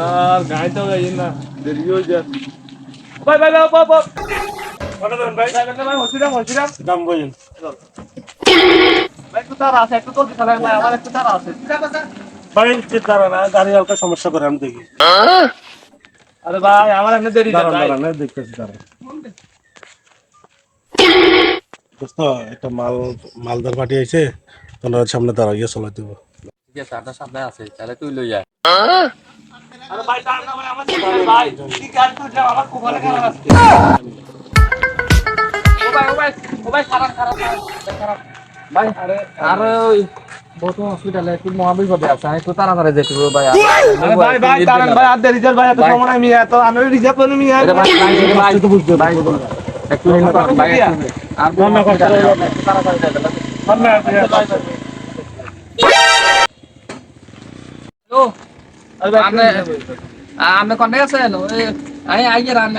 আর গাড়ি গাই না দেরি হয়ে যায় ভাই ভাই ভাই ভাই ভাই কটা দেন ভাই ভাই ভাই হসিরাম হসিরাম দাম বলেন ভাই একটু তারা আছে একটু তো দিতে ভাই আমার একটু তারা আছে ভাই দাঁড়া না গাড়ি হালকা সমস্যা করে আমি দেখি। আরে ভাই আমার এমনি দেরি দাঁড়ান ভাই দাঁড়ান দেখতেছি দাঁড়ান। দোস্ত একটা মাল মালদার পার্টি আইছে তোমরা সামনে দাঁড়া গিয়ে চলাই দেবো। ঠিক আছে সামনে আছে তাহলে তুই লই যা আরে ভাই দাঁড়ান না ভাই আমার ভাই কি গাড়ি তো যা আমার ভালো খারাপ আছে ও ভাই ও ভাই ও ভাই খারাপ খারাপ খারাপ ভাই আরে আরে ওই হসপিটালে একটু মহাবিপদে আছে আমি একটু তাড়াতাড়ি যেতে হবে ভাই ভাই ভাই দাঁড়ান ভাই আর দেরি ভাই এত সময় নাই মিয়া আমি রিজার্ভ করে মিয়া ভাই ভাই ভাই তো বুঝতে ভাই একটু হেল্প করেন ভাই আর না, না, hospital তাড়াতাড়ি যেতে হবে হ্যালো আরে ভাই আপনি আপনি কোন আছেন ওই আই আই রান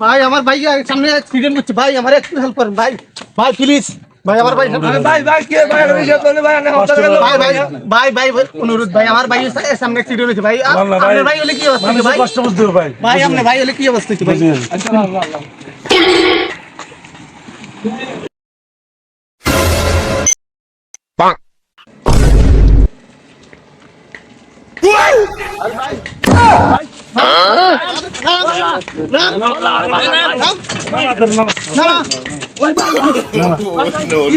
ভাই আমার ভাই সামনে অ্যাক্সিডেন্ট হচ্ছে ভাই আমার একটু হেল্প করেন ভাই ভাই প্লিজ ভাই আমার ভাই আরে ভাই ভাই কে ভাই রিজার্ভ করে ভাই আমি হসপিটালে ভাই ভাই ভাই ভাই ভাই, অনুরোধ ভাই আমার ভাই সামনে অ্যাক্সিডেন্ট হয়েছে ভাই আপ- না, না, ভাই। আপনার ভাই হলে কি অবস্থা মানুষের ভাই কষ্ট বুঝতে হবে ভাই ভাই আপনার ভাই হলে কি অবস্থা হচ্ছে ভাই বুঝলেন? চলে আসে না চলে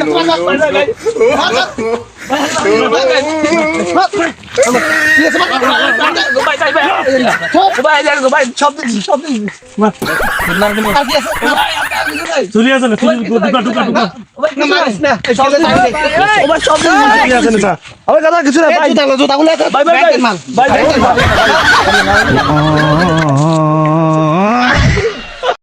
ঢুকা ঢুকা ঢুকা না চলে আসে না আরে দাদা কিছু না